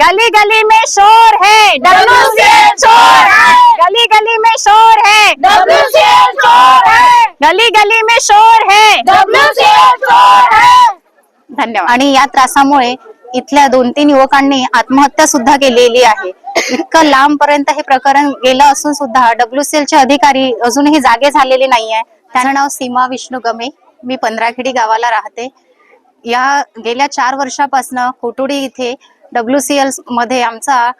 गली गली में शोर है। WCL शोर है। गली गली में शोर है। WCL शोर है। गली गली में शोर है। WCL शोर है। धन्यवाद। आणि या त्रासामुळे इथल्या दोन तीन युवकांनी आत्महत्या सुद्धा केलेली आहे. इतकं लांब पर्यंत हे प्रकरण गेलं असून सुद्धा डब्ल्यूसीएल चे अधिकारी अजूनही जागे झालेले नाहीये. त्याचं नाव सीमा विष्णू गमे. मी पंधराखेडी गावाला राहते. या गेल्या चार वर्षापासून कोटुडी इथे डब्ल्यूसीएलमध्ये आमचा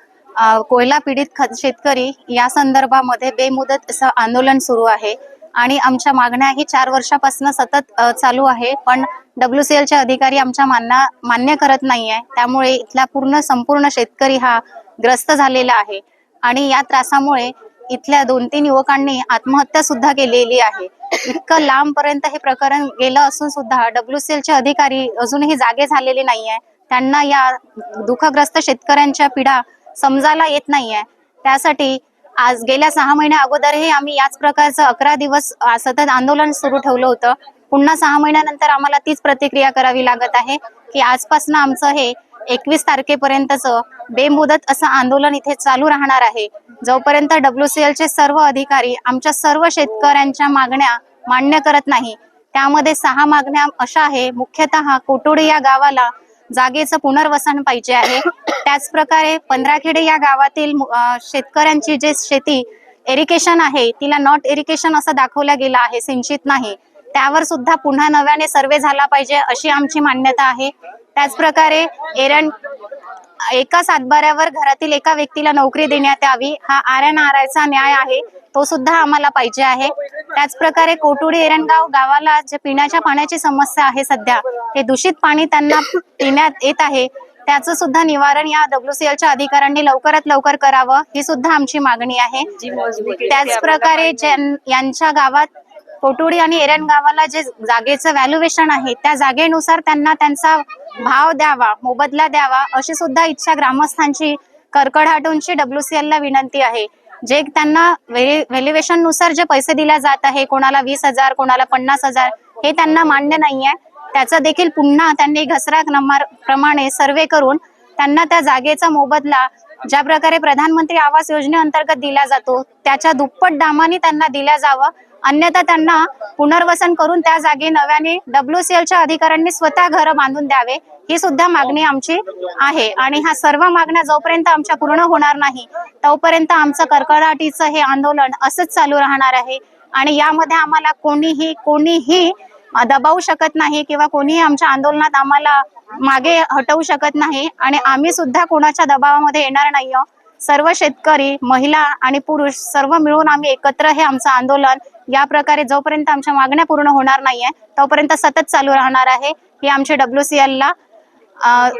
कोयला पीडित शेतकरी या संदर्भामध्ये बेमुदत असं आंदोलन सुरू आहे. आणि आमच्या मागण्या ही चार वर्षापासून सतत चालू आहे. पण डब्ल्यूसीएल चे अधिकारी आमच्या मान्य मान्य करत नाहीये. त्यामुळे इथला पूर्ण संपूर्ण शेतकरी हा ग्रस्त झालेला आहे. आणि या त्रासामुळे इथल्या दोन तीन युवकांनी आत्महत्या सुद्धा केलेली आहे. इतकं लांबपर्यंत हे प्रकरण गेलं असून सुद्धा डब्ल्यूसीएल चे अधिकारी अजूनही जागे झालेले नाहीये. त्यांना या दुःखग्रस्त शेतकऱ्यांच्या पिढा समजायला येत नाहीये. त्यासाठी आज गेल्या सहा महिन्या अगोदरही आम्ही याच प्रकारचं अकरा दिवस सतत आंदोलन सुरू ठेवलं होतं. पुन्हा सहा महिन्यानंतर आम्हाला तीच प्रतिक्रिया करावी लागत आहे की आजपासून आमचं हे एकवीस तारखेपर्यंतचं बेमुदत असं आंदोलन इथे चालू राहणार आहे. जोपर्यंत डब्ल्यू सी एलचे सर्व अधिकारी आमच्या सर्व शेतकऱ्यांच्या मागण्या मान्य करत नाही त्यामध्ये सहा मागण्या अशा आहे. मुख्यतः कोटोडी या गावाला जागेचं पुनर्वसन पाहिजे आहे. त्याच प्रकारे पंधराखेडे या गावातील शेतकऱ्यांची जे शेती एरिकेशन आहे तिला नॉट एरिकेशन असं दाखवलं गेलं आहे सिंचित नाही. त्यावर सुद्धा पुन्हा नव्याने सर्वे झाला पाहिजे अशी आमची मान्यता आहे. त्याच प्रकारे एरंड एका सातबाऱ्यावर घरातील एका व्यक्तीला नोकरी देण्यात यावी. हा आर एन आर चा न्याय आहे. तो सुद्धा आम्हाला पाहिजे आहे. त्याच प्रकारे कोटुडी एरणगाव गावाला जे पिण्याच्या पाण्याची समस्या आहे सध्या हे दूषित पाणी त्यांना पिण्यात येत आहे. त्याचं सुद्धा निवारण या WCL च्या अधिकाऱ्यांनी लवकरात लवकर करावं ही सुद्धा आमची मागणी आहे. त्याच प्रकारे ज्यां- यांच्या गावात कोटुडी आणि एरन गावाला जे जागेचं व्हॅल्युएशन आहे त्या जागेनुसार त्यांना त्यांचा भाव द्यावा मोबदला द्यावा अशी सुद्धा इच्छा ग्रामस्थांची कर्कडहाटूंची डब्ल्यूसीएल ला विनंती आहे. जे त्यांना व्हॅल्युएशननुसार जे पैसे दिले जात आहे कोणाला वीस हजार कोणाला पन्नास हजार हे त्यांना मान्य नाहीये. त्याचा देखील पुन्हा त्यांनी घसरा नंबर प्रमाणे सर्वे करून त्यांना त्या जागेचा मोबदला ज्या प्रकारे प्रधानमंत्री आवास योजनेअंतर्गत दिला जातो त्याच्या दुप्पट दामाने त्यांना दिला जावं अन्यथा त्यांना पुनर्वसन करून त्या जागी नव्याने डब्ल्यूसीएल च्या अधिकाऱ्यांनी स्वतः घर बांधून द्यावे ही सुद्धा मागणी आमची आहे. आणि ह्या सर्व मागण्या जोपर्यंत आमच्या पूर्ण होणार नाही तोपर्यंत आमचं कर्कडाटीचं हे आंदोलन असंच चालू राहणार आहे. आणि यामध्ये आम्हाला कोणीही कोणीही दबावू शकत नाही किंवा कोणीही आमच्या आंदोलनात आम्हाला मागे हटवू शकत नाही. आणि आम्ही सुद्धा कोणाच्या दबावामध्ये येणार नाही आहोत. सर्व शेतकरी महिला आणि पुरुष सर्व मिळून आम्ही एकत्र हे आमचं आंदोलन या प्रकारे जोपर्यंत आमच्या मागण्या पूर्ण होणार नाहीये तोपर्यंत सतत चालू राहणार आहे ही आमची डब्ल्यूसीएल ला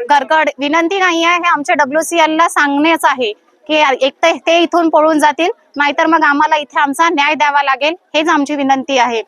करकड विनंती नाही आहे हे आमच्या डब्ल्यूसीएल ला सांगणेच आहे की एक तर ते इथून पळून जातील नाहीतर मग आम्हाला इथे आमचा न्याय द्यावा लागेल हेच आमची विनंती आहे.